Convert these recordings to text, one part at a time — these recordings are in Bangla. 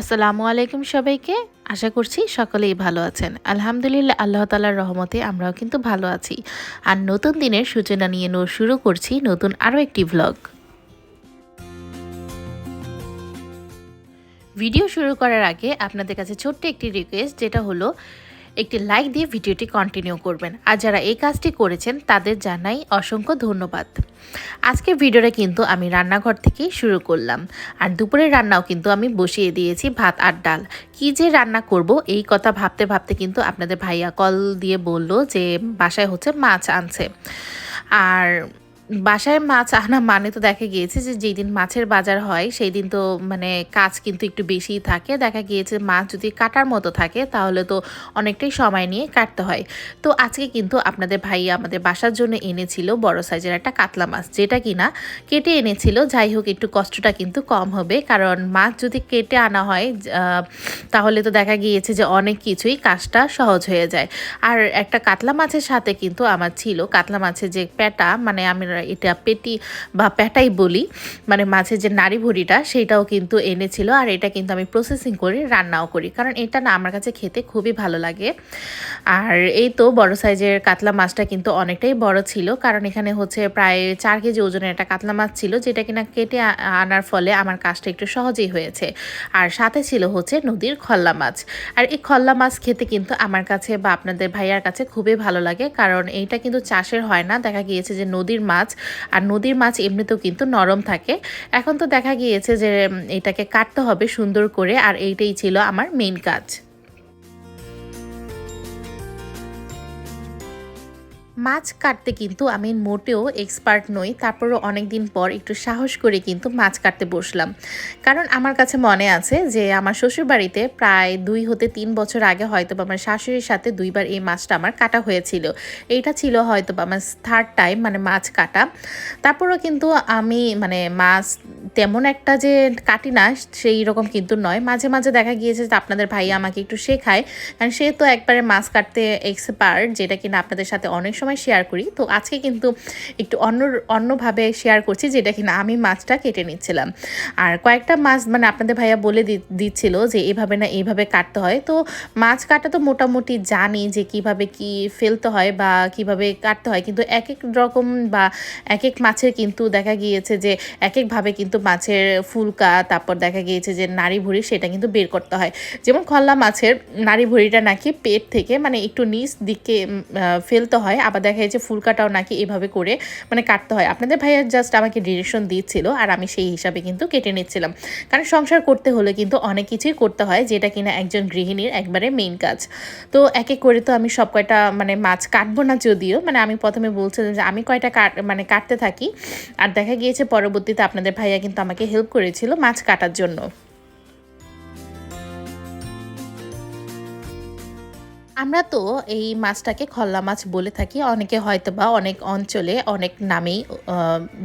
আসসালামু আলাইকুম সবাইকে। আশা করছি সকলেই ভালো আছেন। আলহামদুলিল্লাহ, আল্লাহ তালার রহমতে আমরাও কিন্তু ভালো আছি। আর নতুন দিনের সূচনা নিয়ে শুরু করছি নতুন আরও একটি ভ্লগ ভিডিও শুরু করার আগে আপনাদের কাছে ছোট্ট একটি রিকোয়েস্ট যেটা হলো একটি লাইক দিয়ে ভিডিওটি কন্টিনিউ করবেন। আর যারা এই কাজটি করেছেন, তাদের জানাই অসংখ্য ধন্যবাদ। আজকের ভিডিওটা কিন্তু আমি রান্নাঘর থেকেই শুরু করলাম। আর দুপুরের রান্নাও কিন্তু আমি বসিয়ে দিয়েছি ভাত আর ডাল। কি যে রান্না করব, এই কথা ভাবতে ভাবতে কিন্তু আপনাদের ভাইয়া কল দিয়ে বলল যে বাসায় হচ্ছে মাছ আনছে। আর বাসায় মাছ আনা মানে তো দেখা গিয়েছে যে যেই দিন মাছের বাজার হয়, সেই দিন তো মানে কাজ কিন্তু একটু বেশিই থাকে। দেখা গিয়েছে মাছ যদি কাটার মতো থাকে, তাহলে তো অনেকটাই সময় নিয়ে কাটতে হয়। তো আজকে কিন্তু আপনাদের ভাই আমাদের বাসার জন্য এনেছিল বড় সাইজের একটা কাতলা মাছ, যেটা কিনা কেটে এনেছিল। যাই হোক, একটু কষ্টটা কিন্তু কম হবে, কারণ মাছ যদি কেটে আনা হয় তাহলে তো দেখা গিয়েছে যে অনেক কিছুই কাজটা সহজ হয়ে যায়। আর একটা কাতলা মাছের সাথে কিন্তু আমার ছিল। কাতলা মাছের যে পেটা মানে আমি এটা পেটি বা পেটাই বলি মানে মাছের যে নাড়ি ভুড়িটা সেইটাও কিন্তু এনেছিল আর এটা কিন্তু আমি প্রসেসিং করে রান্নাও করি। কারণ এটা না আমার কাছে খেতে খুবই ভালো লাগে। আর এই তো বড় সাইজের কাতলা মাছটা কিন্তু অনেকটাই বড় ছিল, কারণ এখানে হচ্ছে প্রায় চার কেজি ওজনের একটা কাতলা মাছ ছিল, যেটা কিনা কেটে আনার ফলে আমার কাজটা একটু সহজেই হয়েছে। আর সাথে ছিল হচ্ছে নদীর খল্লা মাছ। আর এই খল্লা মাছ খেতে কিন্তু আমার কাছে বা আপনাদের ভাইয়ার কাছে খুবই ভালো লাগে, কারণ এইটা কিন্তু চাষের হয় না। দেখা গিয়েছে যে নদীর মাছ আর নদীর মাছ এমনিতেও কিন্তু নরম থাকে। এখন তো দেখা গিয়েছে যে এটাকে কাটতে হবে সুন্দর করে, আর এইটাই ছিল আমার মেইন কাজ। মাছ কাটতে কিন্তু আমি মোটেও এক্সপার্ট নই। তারপরও অনেক দিন পর একটু সাহস করে কিন্তু মাছ কাটতে বসলাম। কারণ আমার কাছে মনে আছে যে, আমার শ্বশুরবাড়িতে প্রায় দুই হতে তিন বছর আগে হয়তো আমার শাশুড়ির সাথে দুইবার এই মাছটা আমার কাটা হয়েছিল। এইটা ছিল হয়তো আমার থার্ড টাইম মানে মাছ কাটা। তারপরও কিন্তু আমি মানে মাছ তেমন একটা যে কাটি না, সেই রকম কিন্তু নয়। মাঝে মাঝে দেখা গিয়েছে যে, আপনাদের ভাই আমাকে একটু শেখায়। কারণ সে তো একবারে মাছ কাটতে এক্সপার্ট যেটা কিনা আপনাদের সাথে অনেক সময় শেয়ার করি। তো আজকে কিন্তু একটু অন্য, অন্যভাবে শেয়ার করছি যেটা কিনা আমি মাছটা কেটে নিচ্ছিলাম। আর কয়েকটা মাছ মানে আপনাদের ভাইয়া বলে দিচ্ছিল যে এভাবে না এইভাবে কাটতে হয়। তো মাছ কাটা তো মোটামুটি জানি যে কীভাবে কি ফেলতে হয় বা কীভাবে কাটতে হয়। কিন্তু এক এক রকম বা এক এক মাছের কিন্তু দেখা গিয়েছে যে এক একভাবে কিন্তু মাছের ফুলকা, তারপর দেখা গিয়েছে যে নাড়ি ভুড়ি সেটা কিন্তু বের করতে হয়। যেমন খল্লা মাছের নাড়ি ভুড়িটা নাকি পেট থেকে মানে একটু নিচ দিকে ফেলতে হয়। আবার দেখা যাচ্ছে ফুলকাটাও নাকি এভাবে করে মানে কাটতে হয়। আপনাদের ভাইয়া জাস্ট আমাকে ডিরেকশন দিচ্ছিল আর আমি সেই হিসাবে কিন্তু কেটে নিচ্ছিলাম। কারণ সংসার করতে হলে কিন্তু অনেক কিছুই করতে হয়, যেটা কিনা একজন গৃহিণীর একবারে মেইন কাজ। তো এক এক করে তো আমি সব কয়টা মানে মাছ কাটবো না যদিও মানে আমি প্রথমে বলছিলাম যে আমি কয়টা কাট মানে কাটতে থাকি। আর দেখা গিয়েছে পরবর্তীতে আপনাদের ভাইয়া কিন্তু আমাকে হেল্প করেছিল মাছ কাটার জন্য। আমরা তো এই মাছটাকে খল্লা মাছ বলে থাকি। অনেকে হয়তো বা অনেক অঞ্চলে অনেক নামেই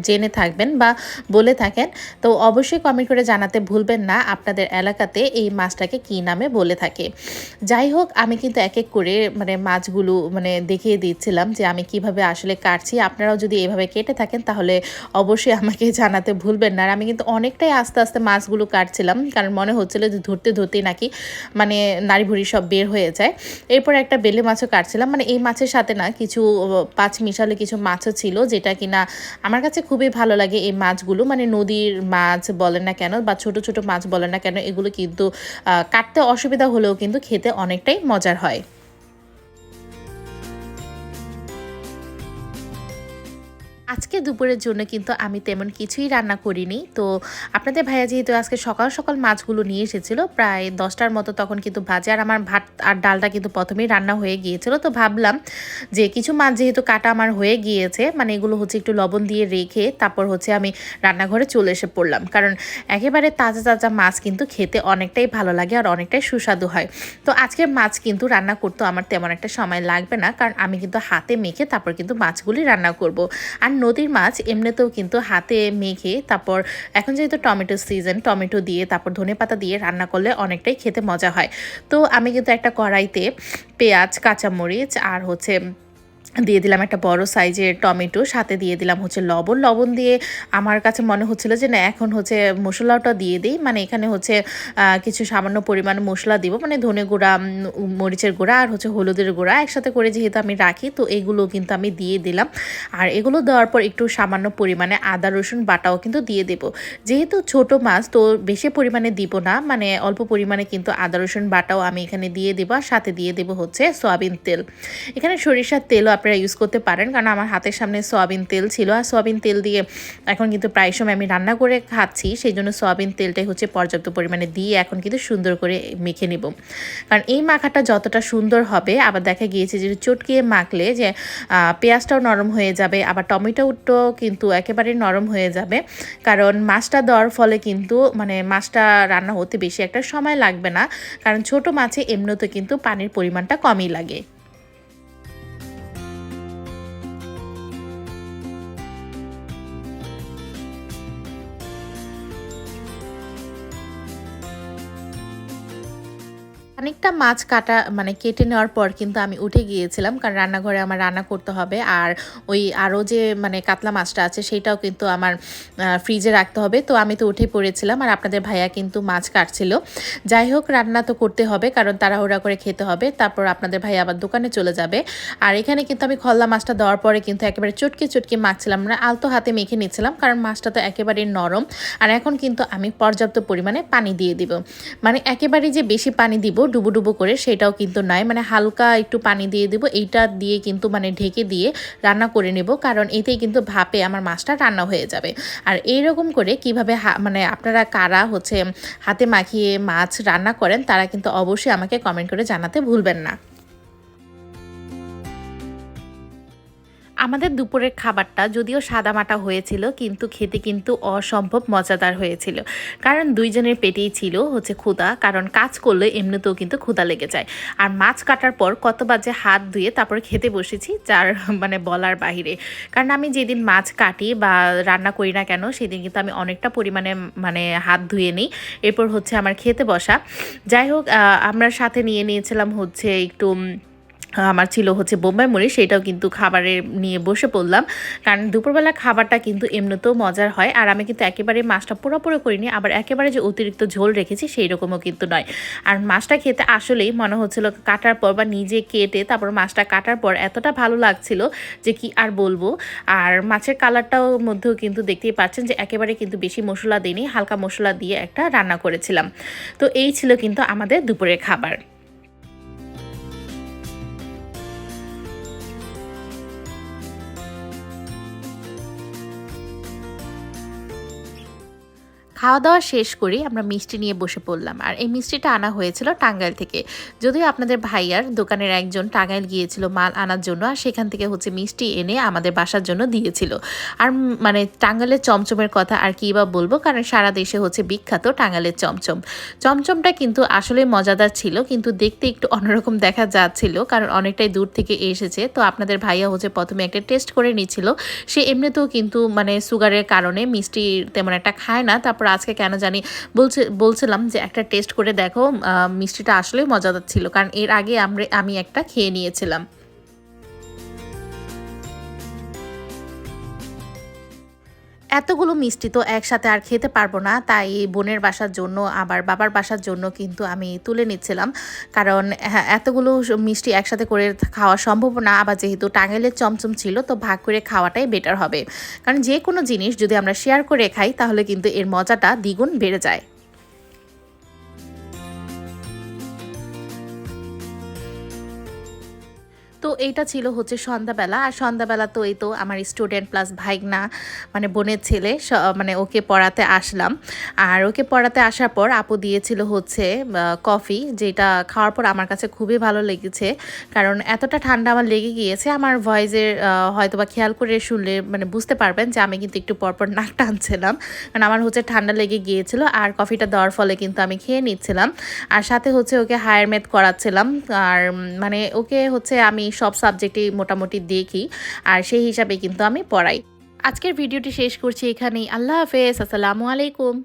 জেনে থাকবেন বা বলে থাকেন। তো অবশ্যই কমেন্ট করে জানাতে ভুলবেন না আপনাদের এলাকাতে এই মাছটাকে কী নামে বলে থাকে। যাই হোক, আমি কিন্তু এক এক করে মানে মাছগুলো মানে দেখিয়ে দিচ্ছিলাম যে আমি কীভাবে আসলে কাটছি। আপনারাও যদি এভাবে কেটে থাকেন তাহলে অবশ্যই আমাকে জানাতে ভুলবেন না। আর আমি কিন্তু অনেকটাই আস্তে আস্তে মাছগুলো কাটছিলাম, কারণ মনে হচ্ছিল যে ধরতে ধরতেই নাকি মানে নাড়ি ভুড়ি সব বের হয়ে যায়। এরপর একটা বেলে মাছও কাটছিলাম। মানে এই মাছের সাথে না কিছু পাঁচ মিশালে কিছু মাছও ছিল যেটা কিনা আমার কাছে খুবই ভালো লাগে এই মাছগুলো। মানে নদীর মাছ বলেন না কেন বা ছোট ছোট মাছ বলেন না কেন এগুলো কিন্তু কাটতে অসুবিধা হলেও কিন্তু খেতে অনেকটাই মজার হয়। আজকে দুপুরের জন্য কিন্তু আমি তেমন কিছুই রান্না করিনি। তো আপনাদের ভাইয়া যেহেতু আজকে সকাল সকাল মাছগুলো নিয়ে এসেছিল, প্রায় দশটার মতো তখন কিন্তু ভাজে আর আমার ভাত আর ডালটা কিন্তু প্রথমেই রান্না হয়ে গিয়েছিল। তো ভাবলাম যে কিছু মাছ যেহেতু কাটা আমার হয়ে গিয়েছে মানে এগুলো হচ্ছে একটু লবণ দিয়ে রেখে তারপর হচ্ছে আমি রান্নাঘরে চলে এসে পড়লাম। কারণ একেবারে তাজা তাজা মাছ কিন্তু খেতে অনেকটাই ভালো লাগে আর অনেকটাই সুস্বাদু হয়। তো আজকের মাছ কিন্তু রান্না করতে আমার তেমন একটা সময় লাগবে না, কারণ আমি কিন্তু হাতে মেখে তারপর কিন্তু মাছগুলি রান্না করব। আর নদীর মাছ এমনিতেও কিন্তু হাতে মেখে তারপর এখন যেহেতু টমেটো সিজন, টমেটো দিয়ে তারপর ধনে পাতা দিয়ে রান্না করলে অনেকটাই খেতে মজা হয়। তো আমি কিন্তু একটা কড়াইতে পেঁয়াজ, কাঁচামরিচ আর হচ্ছে দিয়ে দিলাম একটা বড় সাইজের টমেটো, সাথে দিয়ে দিলাম হচ্ছে লবণ। লবণ দিয়ে আমার কাছে মনে হচ্ছিল যে, না, এখন হচ্ছে মশলাটা দিয়ে দিই। মানে এখানে হচ্ছে কিছু সামান্য পরিমাণ মশলা দিব। মানে ধনে গুঁড়া মরিচের গুঁড়া আর হচ্ছে হলুদের গুঁড়া একসাথে করে যেহেতু আমি রাখি, তো এগুলো কিন্তু আমি দিয়ে দিলাম। আর এগুলো দেওয়ার পর একটু সামান্য পরিমাণে আদা, রসুন বাটাও কিন্তু দিয়ে দেব। যেহেতু ছোট মাছ, তো বেশি পরিমাণে দিব না। মানে অল্প পরিমাণে কিন্তু আদা, রসুন বাটাও আমি এখানে দিয়ে দেবো। আর সাথে দিয়ে দেবো হচ্ছে সয়াবিন তেল। এখানে সরিষার তেলও আপনারা ইউজ করতে পারেন। কারণ আমার হাতের সামনে সয়াবিন তেল ছিল। আর সয়াবিন তেল দিয়ে এখন কিন্তু প্রায় সময় আমি রান্না করে খাচ্ছি। সেই জন্য সয়াবিন তেলটাই হচ্ছে পর্যাপ্ত পরিমাণে দিয়ে এখন কিন্তু সুন্দর করে মেখে নেব। কারণ এই মাখাটা যতটা সুন্দর হবে, আবার দেখা গিয়েছে যে চটকিয়ে মাখলে যে পেঁয়াজটাও নরম হয়ে যাবে, আবার টমেটোটাও কিন্তু একেবারে নরম হয়ে যাবে। কারণ মাছটা দেওয়ার ফলে কিন্তু মানে মাছটা রান্না হতে বেশি একটা সময় লাগবে না। কারণ ছোট মাছে এমনিতে কিন্তু পানির পরিমাণটা কমই লাগে। খানিকটা মাছ কাটা মানে কেটে নেওয়ার পর কিন্তু আমি উঠে গিয়েছিলাম, কারণ রান্নাঘরে আমার রান্না করতে হবে। আর ওই আরও যে মানে কাতলা মাছটা আছে, সেটাও কিন্তু আমার ফ্রিজে রাখতে হবে। তো আমি তো উঠে পড়েছিলাম, আর আপনাদের ভাইয়া কিন্তু মাছ কাটছিল। যাই হোক, রান্না তো করতে হবে, কারণ তাড়াহুড়া করে খেতে হবে। তারপর আপনাদের ভাই আবার দোকানে চলে যাবে। আর এখানে কিন্তু আমি খল্লা মাছটা দেওয়ার পরে কিন্তু একেবারে চটকে চটকে মাখছিলাম মানে আলতো হাতে মেখে নিচ্ছিলাম, কারণ মাছটা তো একেবারে নরম। আর এখন কিন্তু আমি পর্যাপ্ত পরিমাণে পানি দিয়ে দিব। মানে একেবারে যে বেশি পানি দিব ডুবো ডুবো করে সেটাও কিন্তু নয় মানে হালকা একটু পানি দিয়ে দেবো, এইটা দিয়ে কিন্তু মানে ঢেকে দিয়ে রান্না করে নেব, কারণ এতেই কিন্তু ভাপে আমার মাছটা রান্না হয়ে যাবে। আর এইরকম করে কীভাবে মানে আপনারা কারা হচ্ছে হাতে মাখিয়ে মাছ রান্না করেন, তারা কিন্তু অবশ্যই আমাকে কমেন্ট করে জানাতে ভুলবেন না। আমাদের দুপুরের খাবারটা যদিও সাদামাটা হয়েছিল, কিন্তু খেতে কিন্তু অসম্ভব মজাদার হয়েছিল। কারণ দুইজনের পেটেই ছিল হচ্ছে ক্ষুদা কারণ কাজ করলে এমনিতেও কিন্তু ক্ষুদা লেগে যায়। আর মাছ কাটার পর কত বাজে হাত ধুয়ে তারপর খেতে বসেছি, যার মানে বলার বাহিরে। কারণ আমি যেদিন মাছ কাটি বা রান্না করি না কেন, সেদিন কিন্তু আমি অনেকটা পরিমাণে মানে হাত ধুয়ে নিই। এরপর হচ্ছে আমার খেতে বসা। যাই হোক আমরা সাথে নিয়ে নিয়েছিলাম হচ্ছে একটু আমার ছিল হচ্ছে বোম্বাই মুড়ি, সেটাও কিন্তু খাবারে নিয়ে বসে পড়লাম। কারণ দুপুরবেলা খাবারটা কিন্তু এমনিতেও মজার হয়। আর আমি কিন্তু একেবারে মাছটা পুরোপুরো করিনি, আবার একেবারে যে অতিরিক্ত ঝোল রেখেছি সেই রকমও কিন্তু নয়। আর মাছটা খেতে আসলেই মনে হচ্ছিল কাটার পর বা নিজে কেটে তারপর মাছটা কাটার পর এতটা ভালো লাগছিল যে কি আর বলব। আর মাছের কালারটাও মধ্যেও কিন্তু দেখতেই পাচ্ছেন যে একেবারে কিন্তু বেশি মশলা দিইনি, হালকা মশলা দিয়ে একটা রান্না করেছিলাম। তো এই ছিল কিন্তু আমাদের দুপুরের খাবার। খাওয়া দাওয়া শেষ করে আমরা মিষ্টি নিয়ে বসে পড়লাম। আর এই মিষ্টিটা আনা হয়েছিল টাঙ্গাইল থেকে। যদিও আপনাদের ভাইয়ার দোকানের একজন টাঙ্গাইল গিয়েছিল মাল আনার জন্য, আর সেখান থেকে হচ্ছে মিষ্টি এনে আমাদের বাসার জন্য দিয়েছিল। আর মানে টাঙ্গাইলের চমচমের কথা আর কী বা বলব, কারণ সারা দেশে হচ্ছে বিখ্যাত টাঙ্গালের চমচম। চমচমটা কিন্তু আসলে মজাদার ছিল, কিন্তু দেখতে একটু অন্যরকম দেখা যাচ্ছিল, কারণ অনেকটাই দূর থেকে এসেছে। তো আপনাদের ভাইয়া হচ্ছে প্রথমে একটা টেস্ট করে নিচ্ছিল। সে এমনিতেও কিন্তু মানে সুগারের কারণে মিষ্টি তেমন একটা খায় না, তারপর আজকে কেন জানি বলছে, বলছিলাম যে একটা টেস্ট করে দেখো মিষ্টিটা আসলেই মজাদার ছিল। কারণ এর আগে আমরা, আমি একটা খেয়ে নিয়েছিলাম। এতগুলো মিষ্টি তো একসাথে আর খেতে পারব না, তাই বোনের বাসার জন্য, আবার বাবার বাসার জন্য কিন্তু আমি তুলে নিচ্ছিলাম। কারণ হ্যাঁ এতগুলো মিষ্টি একসাথে করে খাওয়া সম্ভব না, আবার যেহেতু টাঙ্গাইলের চমচম ছিল, তো ভাগ করে খাওয়াটাই বেটার হবে। কারণ যে কোনো জিনিস যদি আমরা শেয়ার করে খাই, তাহলে কিন্তু এর মজাটা দ্বিগুণ বেড়ে যায়। তো এইটা ছিল হচ্ছে সন্ধ্যাবেলা। আর সন্ধ্যাবেলা তো এই তো আমার স্টুডেন্ট প্লাস ভাইগনা মানে বোনের ছেলে মানে ওকে পড়াতে আসলাম। আর ওকে পড়াতে আসার পর আপু দিয়েছিল হচ্ছে কফি যেটা খাওয়ার পর আমার কাছে খুবই ভালো লেগেছে। কারণ এতটা ঠান্ডা আমার লেগে গিয়েছে, আমার ভয়েসের হয়তো বা খেয়াল করে শুনলে মানে বুঝতে পারবেন যে আমি কিন্তু একটু পরপর নাক টানছিলাম। কারণ আমার হচ্ছে ঠান্ডা লেগে গিয়েছিল, আর কফিটা দেওয়ার ফলে কিন্তু আমি খেয়ে নিচ্ছিলাম। আর সাথে হচ্ছে ওকে হায়ার মেথ করাচ্ছিলাম। আর মানে ওকে হচ্ছে আমি সব সাবজেক্টেই মোটামুটি দেখি, আর সেই হিসাবে কিন্তু আমি পড়াই। আজকের ভিডিওটি শেষ করছি এখানেই। আল্লাহ হাফেজ। আসসালামু আলাইকুম।